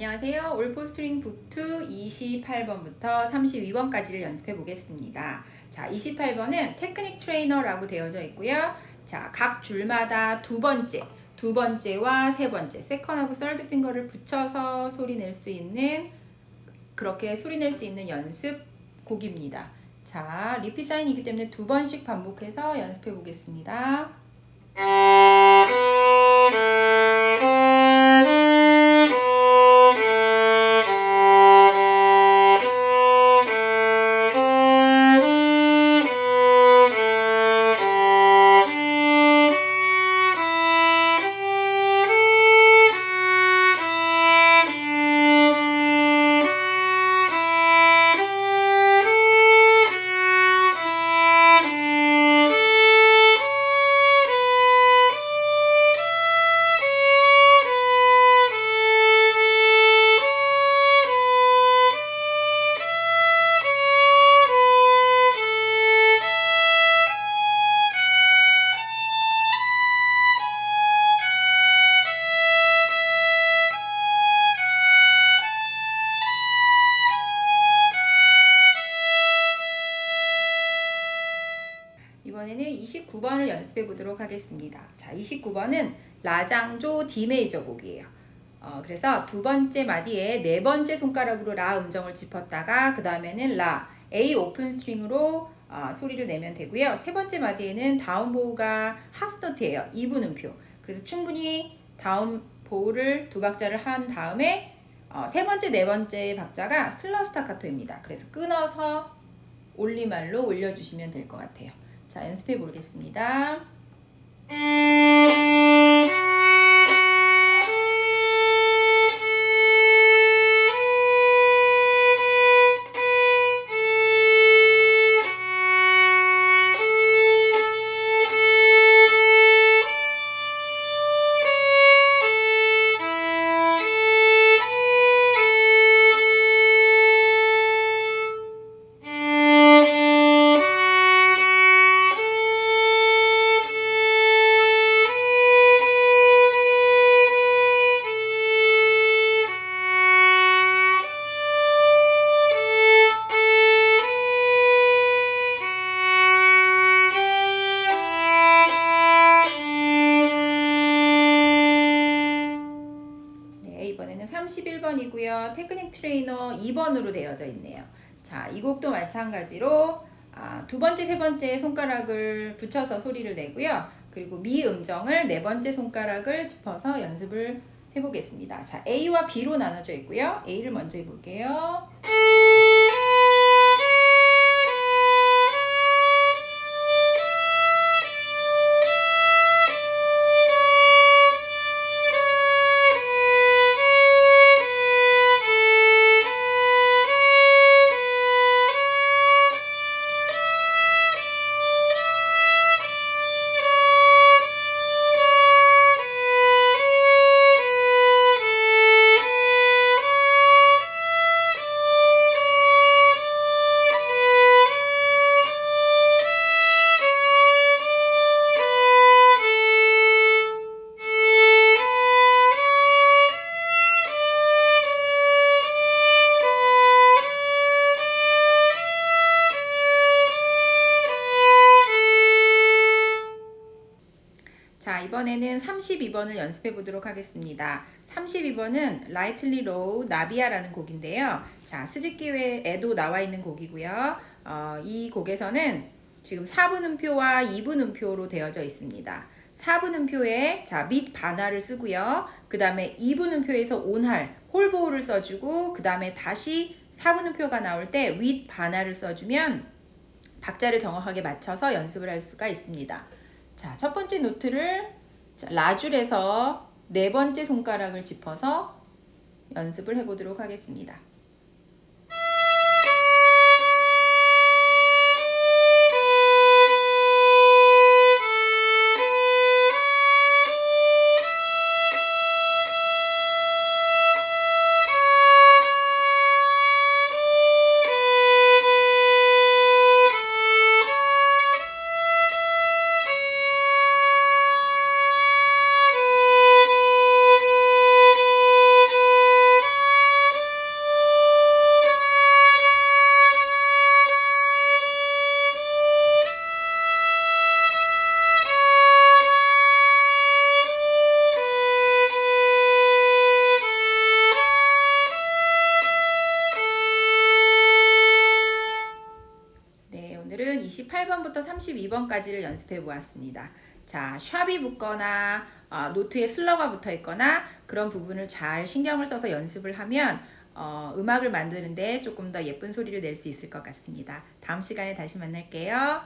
안녕하세요. 올포 스트링 북2 28번부터 32번까지를 연습해 보겠습니다. 자, 28번은 테크닉 트레이너라고 되어져 있고요. 자, 각 줄마다 두 번째, 두 번째와 세 번째, 세컨하고 서드 핑거를 붙여서 소리 낼 수 있는 그렇게 소리 낼 수 있는 연습 곡입니다. 자, 리피 사인이기 때문에 두 번씩 반복해서 연습해 보겠습니다. 29번을 연습해 보도록 하겠습니다. 자, 29번은 라장조 D 메이저 곡이에요. 어, 그래서 두 번째 마디에 네 번째 손가락으로 라 음정을 짚었다가 그 다음에는 라 A 오픈 스트링으로 어, 소리를 내면 되고요. 세 번째 마디에는 다운 보우가 하프 노트예요. 2분 음표. 그래서 충분히 다운 보우를 두 박자를 한 다음에 어, 세 번째, 네 번째 박자가 슬러 스타카토입니다. 그래서 끊어서 올리말로 올려주시면 될 것 같아요. 자, 연습해 보겠습니다. 11번이고요. 테크닉 트레이너 2번으로 되어져 있네요. 자, 이 곡도 마찬가지로 아, 두 번째, 세 번째 손가락을 붙여서 소리를 내고요. 그리고 미 음정을 네 번째 손가락을 짚어서 연습을 해보겠습니다. 자, A와 B로 나눠져 있고요. A를 먼저 해볼게요. 자, 이번에는 32번을 연습해 보도록 하겠습니다. 32번은 라이틀리 로우 나비아라는 곡인데요. 자, 스즈키에도 나와 있는 곡이고요. 어, 이 곡에서는 지금 4분 음표와 2분 음표로 되어져 있습니다. 4분 음표에 자, 밑 반할을 쓰고요. 그 다음에 2분 음표에서 온할, 홀보호를 써주고, 그 다음에 다시 4분 음표가 나올 때 윗 반할을 써주면 박자를 정확하게 맞춰서 연습을 할 수가 있습니다. 자, 첫 번째 노트를 자, 라줄에서 네 번째 손가락을 짚어서 연습을 해보도록 하겠습니다. 오늘은 28번부터 32번까지를 연습해 보았습니다. 자, 샵이 붙거나 아, 노트에 슬러가 붙어 있거나 그런 부분을 잘 신경을 써서 연습을 하면 어, 음악을 만드는데 조금 더 예쁜 소리를 낼 수 있을 것 같습니다. 다음 시간에 다시 만날게요.